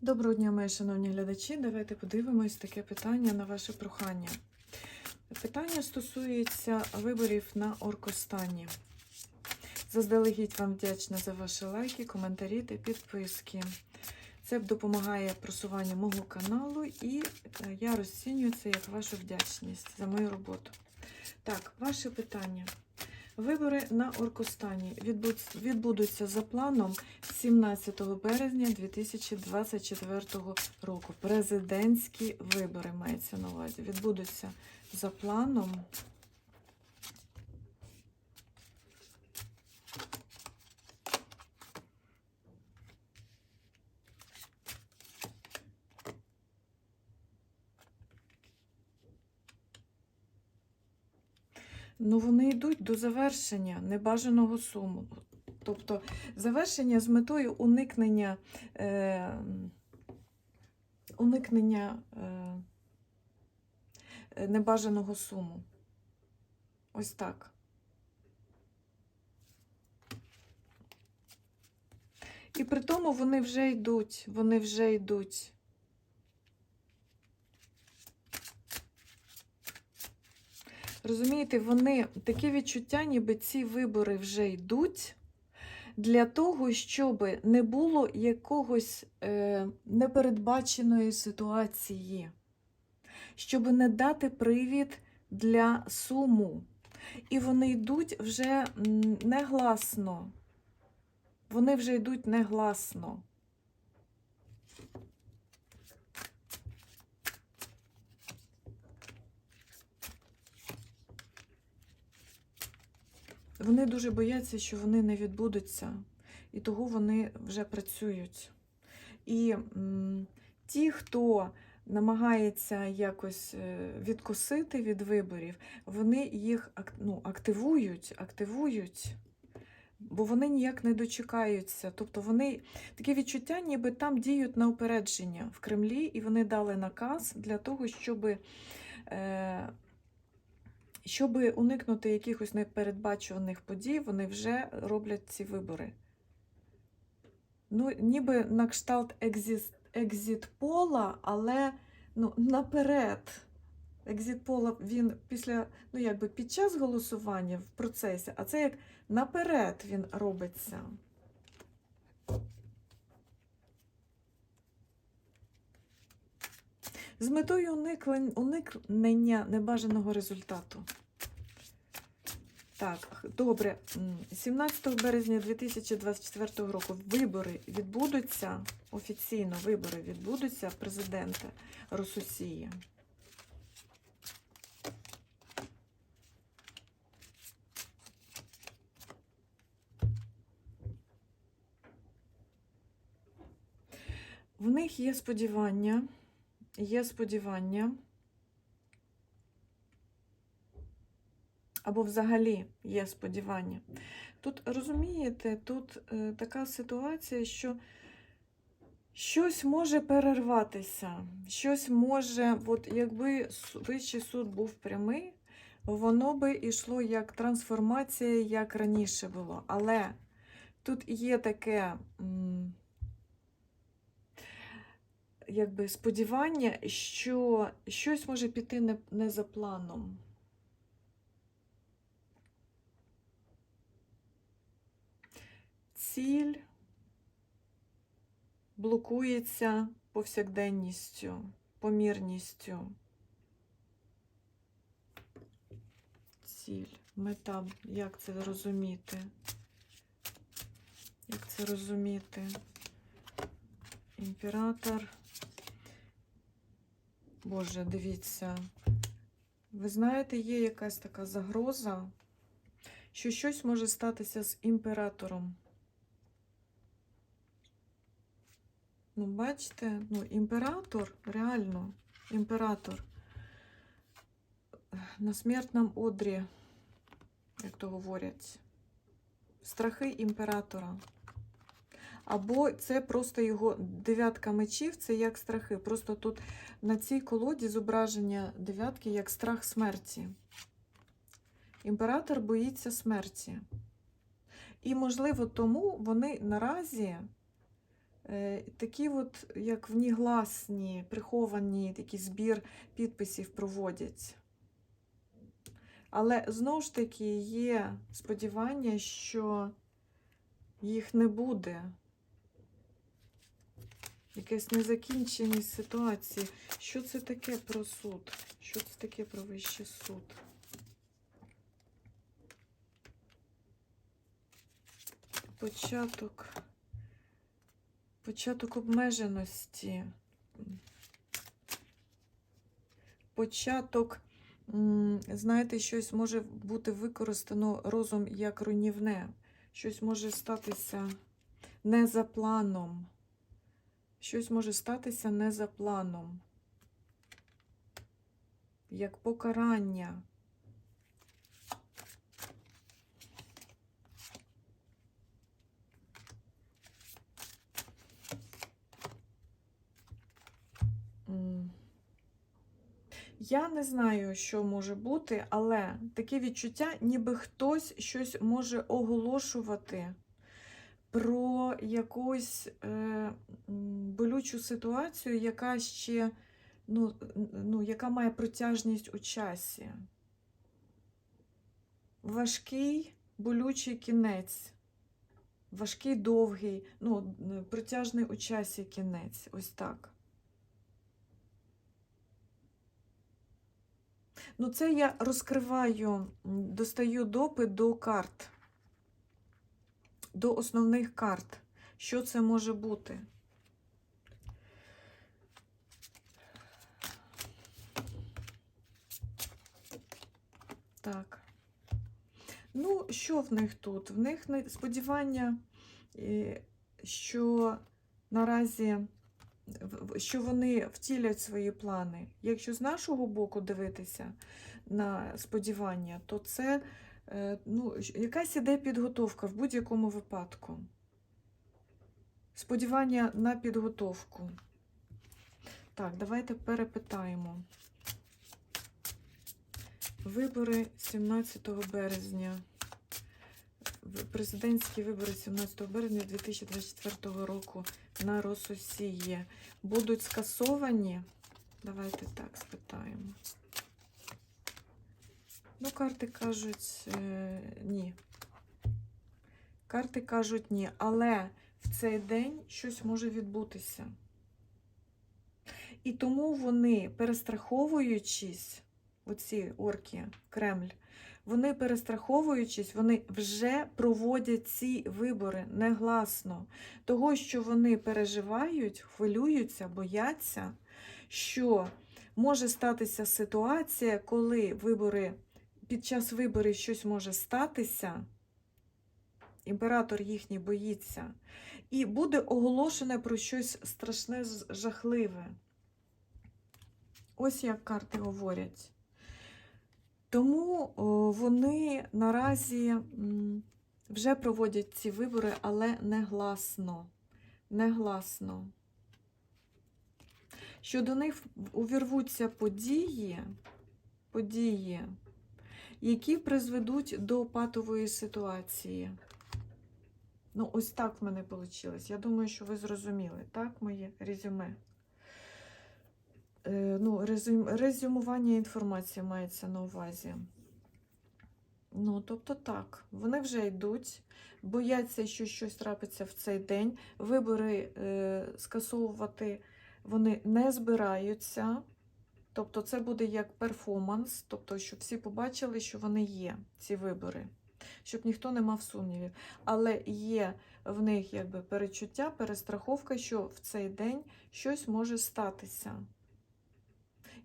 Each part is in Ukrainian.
Доброго дня, мої шановні глядачі. Давайте подивимось таке питання на ваше прохання. Питання стосується виборів на Оркостані. Заздалегідь вам вдячна за ваші лайки, коментарі та підписки. Це допомагає просуванню мого каналу, і е, я розцінюю це як вашу вдячність за мою роботу. Так, ваше питання. Вибори на Оркостані відбудуться за планом 17 березня 2024 року. Президентські вибори мається на увазі. Відбудуться за планом. Ну, вони йдуть до завершення небажаного суму. Тобто завершення з метою уникнення, е, уникнення е, небажаного суму. Ось так. І при тому вони вже йдуть, вони вже йдуть. Розумієте, вони таке відчуття, ніби ці вибори вже йдуть для того, щоб не було якогось е, непередбаченої ситуації, щоб не дати привід для суму. І вони йдуть вже негласно. Вони вже йдуть негласно. Вони дуже бояться, що вони не відбудуться, і того вони вже працюють. І м, ті, хто намагається якось е, відкосити від виборів, вони їх ну, активують, активують, бо вони ніяк не дочекаються. Тобто вони таке відчуття, ніби там діють на упередження в Кремлі, і вони дали наказ для того, щоб. Е, щоб уникнути якихось непередбачуваних подій, вони вже роблять ці вибори. Ну, ніби на кшталт екзіст, екзит-пола, але ну, наперед. Екзит-пола він після, ну якби під час голосування в процесі, а це як наперед він робиться. З метою уникнення небажаного результату. Так, добре. 17 березня 2024 року вибори відбудуться, офіційно вибори відбудуться президента Росусії. В них є сподівання, є сподівання. Або взагалі є сподівання. Тут розумієте, тут е, така ситуація, що щось може перерватися, щось може, от якби Вищий суд був прямий, воно би йшло як трансформація, як раніше було. Але тут є таке. Якби сподівання, що щось може піти не, не за планом. Ціль блокується повсякденністю, помірністю. Ціль, мета, як це розуміти? Як це розуміти? Імператор. Боже, дивіться. Ви знаєте, є якась така загроза, що щось може статися з імператором. Ну, бачите, ну, імператор, реально, імператор на смертному одрі, як то говорять, страхи імператора. Або це просто його дев'ятка мечів, це як страхи. Просто тут на цій колоді зображення дев'ятки як страх смерті. Імператор боїться смерті. І, можливо, тому вони наразі е, такі от, як внігласні, приховані такий збір підписів проводять. Але знову ж таки є сподівання, що їх не буде. Якась незакінченість ситуації. Що це таке про суд? Що це таке про вищий суд? Початок. Початок обмеженості. Початок, знаєте, щось може бути використано розум як руйнівне. Щось може статися не за планом. Щось може статися не за планом. Як покарання. Я не знаю, що може бути, але таке відчуття, ніби хтось щось може оголошувати про якусь е, болючу ситуацію, яка ще ну, ну, яка має протяжність у часі. Важкий, болючий кінець. Важкий, довгий, ну, протяжний у часі кінець. Ось так. Ну, це я розкриваю, достаю допит до карт, до основних карт. Що це може бути? Так. Ну, що в них тут? В них сподівання, е, що наразі що вони втілять свої плани. Якщо з нашого боку дивитися на сподівання, то це ну, якась іде підготовка в будь-якому випадку. Сподівання на підготовку. Так, давайте перепитаємо. Вибори 17 березня. Президентські вибори 17 березня 2024 року на Рососії будуть скасовані? Давайте так спитаємо. Ну, карти кажуть е, ні. Карти кажуть ні, але в цей день щось може відбутися. І тому вони, перестраховуючись, оці орки, Кремль, вони перестраховуючись, вони вже проводять ці вибори негласно. Того, що вони переживають, хвилюються, бояться, що може статися ситуація, коли вибори, під час виборів щось може статися, імператор їхній боїться, і буде оголошене про щось страшне, жахливе. Ось як карти говорять. Тому вони наразі вже проводять ці вибори, але негласно. Негласно. Що до них увірвуться події, події, які призведуть до патової ситуації. Ну, ось так в мене вийшло. Я думаю, що ви зрозуміли, так, моє резюме. Е, ну, резюм, резюмування інформації мається на увазі. Ну, тобто так, вони вже йдуть, бояться, що щось трапиться в цей день. Вибори е, скасовувати вони не збираються. Тобто, це буде як перформанс, тобто, щоб всі побачили, що вони є, ці вибори, щоб ніхто не мав сумнівів. Але є в них якби перечуття, перестраховка, що в цей день щось може статися.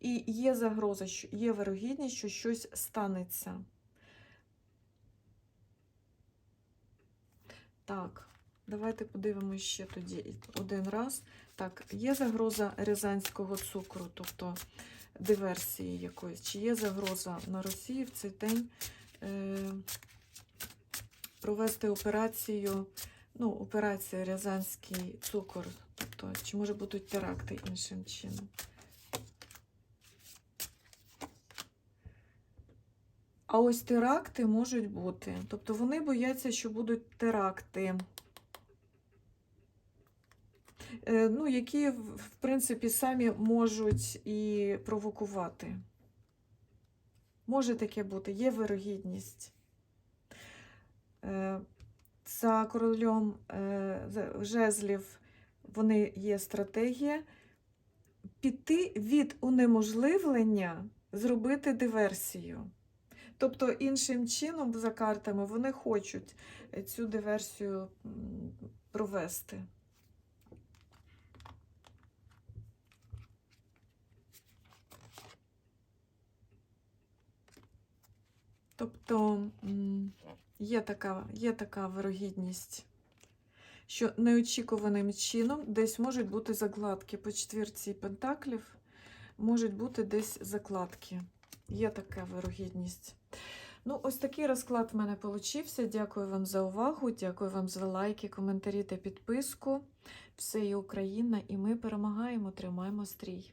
І є загроза, що є вирогідність, що щось станеться. Так, давайте подивимося ще тоді один раз. Так, є загроза рязанського цукру, тобто диверсії якоїсь. Чи є загроза на Росії в цей день е, провести операцію, ну, операція Рязанський цукор, тобто, чи може будуть теракти іншим чином? А ось теракти можуть бути. Тобто вони бояться, що будуть теракти. Е, ну, які, в принципі, самі можуть і провокувати. Може таке бути, є вирогідність. Е, За королем е, жезлів вони є стратегія піти від унеможливлення, зробити диверсію. Тобто, іншим чином, за картами, вони хочуть цю диверсію провести. Тобто є така, є така вирогідність, що неочікуваним чином десь можуть бути закладки по четвірці пентаклів, можуть бути десь закладки. Є така вирогідність. Ну, ось такий розклад в мене получився. Дякую вам за увагу, дякую вам за лайки, коментарі та підписку. Все є Україна, і ми перемагаємо, тримаємо стрій.